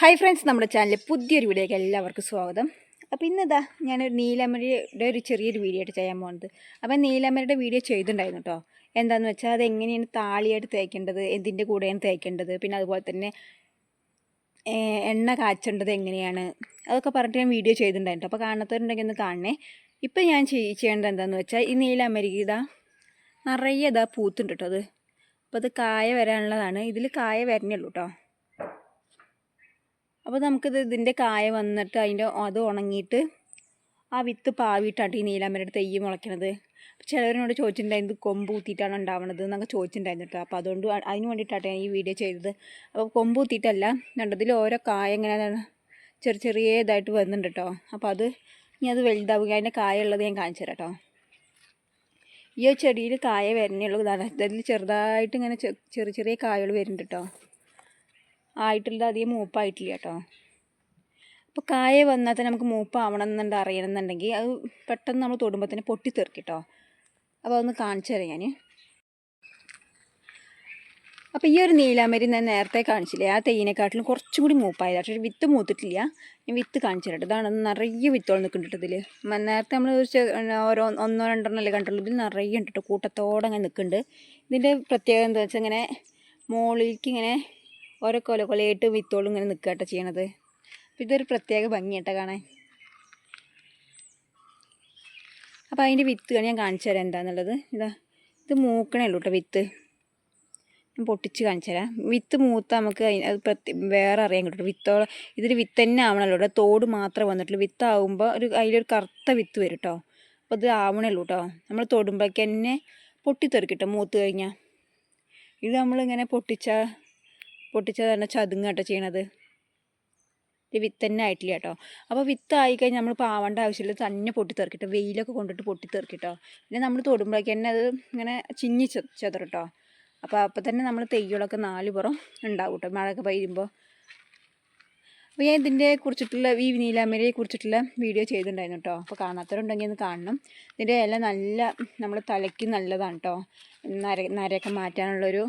Hi friends നമ്മുടെ ചാനലിൽ പുതിയൊരു വീഡിയോയ്ക്ക് എല്ലാവർക്കും സ്വാഗതം. അപ്പോൾ ഇന്നിതാ ഞാനൊരു നീലമരിയുടെ ഒരു ചെറിയൊരു വീഡിയോ ആയിട്ട് ചെയ്യാൻ പോകുന്നത് അപ്പോൾ നീലമരിയുടെ വീഡിയോ ചെയ്തിട്ടുണ്ടായിരുന്നു കേട്ടോ എന്താണെന്ന് വെച്ചാൽ അത് എങ്ങനെയാണ് താളിയായിട്ട് തേക്കേണ്ടത് എന്തിന്റെ കൂടെയാണ് തേക്കേണ്ടത് പിന്നെ അതുപോലെ തന്നെ എണ്ണ കാച്ചേണ്ടത് എങ്ങനെയാണ് അതൊക്കെ പറഞ്ഞിട്ട് ഞാൻ വീഡിയോ ചെയ്തിട്ടുണ്ടായിരുന്നു അപ്പോൾ കാണാത്തവരുണ്ടെങ്കിൽ ഒന്ന് കാണണേ. ഇപ്പോൾ ഞാൻ ചെയ്യേണ്ടത് എന്താണെന്ന് വെച്ചാൽ ഈ നീലമരിക ഇതാ നിറയെ ഇതാ പൂത്തുണ്ട് കേട്ടോ അത്. അപ്പോൾ അത് കായ വരാനുള്ളതാണ്. ഇതിൽ കായ വരണേ ഉള്ളൂ കേട്ടോ അപ്പോൾ നമുക്കിത് ഇതിന്റെ കായ വന്നിട്ട് അതിന്റെ അത് ഉണങ്ങിയിട്ട് ആ വിത്ത് പാവിയിട്ടാണ് ഈ നീലാമ്പരയുടെ തെയ്യ് മുളയ്ക്കണത്. ചിലവരോട് ചോദിച്ചിട്ടുണ്ടായിരുന്നു കൊമ്പ് ഊത്തിയിട്ടാണ് ഉണ്ടാവണത്? എന്നൊക്കെ ചോദിച്ചിട്ടുണ്ടായിരുന്നു കേട്ടോ. അപ്പോൾ അതുകൊണ്ട് അതിന് വേണ്ടിയിട്ടാണ് ഞാൻ ഈ വീഡിയോ ചെയ്തത്. അപ്പോൾ കൊമ്പ് ഊത്തിയിട്ടല്ല രണ്ടതിൽ ഓരോ കായ ഇങ്ങനെ ചെറിയ ചെറിയ ഇതായിട്ട് വരുന്നുണ്ട് കേട്ടോ. അപ്പോൾ അത് ഇനി അത് വലുതാവുക അതിന്റെ കായ ഉള്ളത് ഞാൻ കാണിച്ചു തരാം കേട്ടോ. ഈ ചെടിയിൽ കായ വരുന്നേ ഉള്ളൂ. ഇതിൽ ചെറുതായിട്ട് ഇങ്ങനെ ചെറിയ ചെറിയ കായകൾ വരുന്നുണ്ട് കേട്ടോ. ആയിട്ടുള്ളത് അധികം മൂപ്പായിട്ടില്ല കേട്ടോ. അപ്പോൾ കായ വന്നാൽ തന്നെ നമുക്ക് മൂപ്പാവണം എന്നുണ്ട് അറിയണമെന്നുണ്ടെങ്കിൽ അത് പെട്ടെന്ന് നമ്മൾ തൊടുമ്പോൾ തന്നെ പൊട്ടിത്തെറിക്കും കേട്ടോ. അപ്പോൾ അതൊന്ന് കാണിച്ചു തരാം ഞാൻ അപ്പോൾ ഈ ഒരു നീലാമരി ഞാൻ നേരത്തെ കാണിച്ചില്ലേ ആ തെയ്യിനെക്കാട്ടിലും കുറച്ചും കൂടി മൂപ്പായതാണ് പക്ഷേ വിത്ത് മൂത്തിട്ടില്ല. ഞാൻ വിത്ത് കാണിച്ചു തരട്ടെ ഇതാണ് നിറയെ വിത്തോളം നിൽക്കുന്നുണ്ട് ഇതിൽ നേരത്തെ നമ്മൾ ഒരു ഓരോ ഒന്നോ രണ്ടെണ്ണം അല്ലേ കണ്ടുള്ളൂ ഇതിൽ നിറയെ ഉണ്ട് കേട്ടോ കൂട്ടത്തോടെ അങ്ങനെ നിൽക്കുന്നുണ്ട്. ഇതിന്റെ പ്രത്യേകത എന്താ വെച്ചാൽ ഇങ്ങനെ മുകളിലേക്ക് ഇങ്ങനെ ഓരോ കൊല കൊലയായിട്ട് വിത്തോളും ഇങ്ങനെ നിൽക്കുക കേട്ടോ ചെയ്യണത് ഇതൊരു പ്രത്യേക ഭംഗിയാട്ടോ കാണാൻ. അപ്പോൾ അതിന്റെ വിത്ത് ഞാൻ കാണിച്ചു തരാം എന്താണെന്നുള്ളത് ഇതാ ഇത് മൂക്കണേ ഉള്ളൂ കേട്ടോ വിത്ത്. ഞാൻ പൊട്ടിച്ച് കാണിച്ചു തരാം. വിത്ത് മൂത്ത നമുക്ക് അത് പ്രത്യേക വേറെ അറിയാൻ കിട്ടും വിത്തോളം ഇതിൽ വിത്ത് തന്നെ ആവണല്ലോ ഇവിടെ തോട് മാത്രമേ വന്നിട്ടുള്ളൂ. വിത്ത് ആവുമ്പോൾ ഒരു അതിലൊരു കറുത്ത വിത്ത് വരും കേട്ടോ അപ്പോൾ ഇത് ആവണേ കേട്ടോ നമ്മൾ തൊടുമ്പോഴേക്ക് തന്നെ പൊട്ടിത്തെറിക്കട്ടോ കേട്ടോ മൂത്ത് കഴിഞ്ഞാൽ ഇത് നമ്മളിങ്ങനെ പൊട്ടിച്ച പൊട്ടിച്ചതാണ് ചതുങ്ങ കേട്ടോ ചെയ്യണത്. ഇത് വിത്ത് തന്നെ ആയിട്ടില്ല കേട്ടോ. അപ്പോൾ വിത്ത് ആയിക്കഴിഞ്ഞാൽ നമ്മൾ പാവേണ്ട ആവശ്യമില്ല തന്നെ പൊട്ടിത്തെറിക്കട്ടോ വെയിലൊക്കെ കൊണ്ടിട്ട് പൊട്ടിത്തെറിക്കട്ടോ പിന്നെ നമ്മൾ തൊടുമ്പോഴേക്ക് തന്നെ അത് ഇങ്ങനെ ചിഞ്ഞി ചെതറും കേട്ടോ. അപ്പോൾ അപ്പോൾ തന്നെ നമ്മൾ തെയ്യോളൊക്കെ നാല് പുറം ഉണ്ടാവും കേട്ടോ മഴയൊക്കെ പെയ്യുമ്പോൾ അപ്പോൾ ഞാൻ ഇതിന്റെ കുറിച്ചിട്ടുള്ള ഈ നീലാമരയെ കുറിച്ചിട്ടുള്ള വീഡിയോ ചെയ്തിട്ടുണ്ടായിരുന്നു കേട്ടോ. അപ്പോൾ കാണാത്തവരുണ്ടെങ്കിൽ ഒന്ന് കാണണം. ഇതിന്റെ ഇല നല്ല നമ്മൾ തലയ്ക്ക് നല്ലതാണ് കേട്ടോ. നര നരയൊക്കെ മാറ്റാനുള്ളൊരു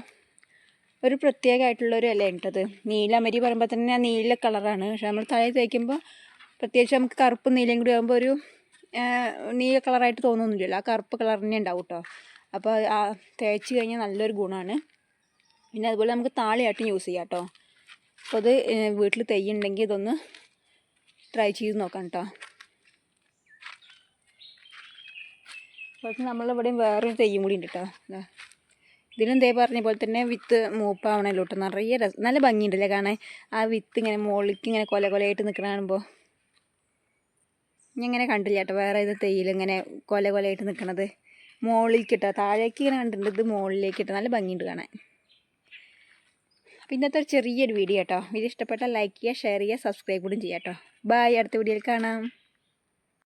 ഒരു പ്രത്യേകമായിട്ടുള്ളൊരു ഇലയാണ് കേട്ടത് നീലമരി പറയുമ്പോൾ തന്നെ ആ നീല കളറാണ്. പക്ഷെ നമ്മൾ തലയിൽ തേക്കുമ്പോൾ പ്രത്യേകിച്ച് നമുക്ക് കറുപ്പ് നീലയും കൂടി ആകുമ്പോൾ ഒരു നീല കളറായിട്ട് തോന്നുന്നില്ലല്ലോ. ആ കറുപ്പ് കളർ തന്നെ ഉണ്ടാവും കേട്ടോ. അപ്പോൾ ആ തേച്ച് കഴിഞ്ഞാൽ നല്ലൊരു ഗുണമാണ്. പിന്നെ അതുപോലെ നമുക്ക് താളിയായിട്ടും യൂസ് ചെയ്യാം കേട്ടോ. അപ്പോൾ അത് വീട്ടിൽ തെയ്യുണ്ടെങ്കിൽ ഇതൊന്ന് ട്രൈ ചെയ്ത് നോക്കാം കേട്ടോ. അപ്പോൾ നമ്മളിവിടെയും വേറൊരു തെയ്യം കൂടി ഉണ്ട് കേട്ടോ. ദാ. ഇതേ ദേ പറഞ്ഞ പോലെ തന്നെ വിത്ത് മൂപ്പാവണല്ലോ കേട്ടോ നിറയെ രസം നല്ല ഭംഗിയുണ്ടല്ലേ കാണാൻ? ആ വിത്ത് ഇങ്ങനെ മുകളിലേക്ക് ഇങ്ങനെ കൊല കൊലയായിട്ട് നിൽക്കണ കാണുമ്പോൾ ഇങ്ങനെ കണ്ടില്ല കേട്ടോ വേറെ ഇത് തെയ്യിൽ ഇങ്ങനെ കൊല കൊലയായിട്ട് നിൽക്കണത് മുകളിലേക്ക് ഇട്ടോ താഴേക്ക് ഇങ്ങനെ കണ്ടിട്ടുണ്ട് ഇത് മുകളിലേക്ക് ഇട്ടോ. നല്ല ഭംഗിയുണ്ട് കാണാൻ. പിന്നത്തെ ഒരു ചെറിയൊരു വീഡിയോ കേട്ടോ വീഡിയോ ഇഷ്ടപ്പെട്ടാൽ ലൈക്ക് ചെയ്യുക ഷെയർ ചെയ്യുക സബ്സ്ക്രൈബ് കൂടി ചെയ്യാം കേട്ടോ ബായ് അടുത്ത വീഡിയോയിൽ കാണാം.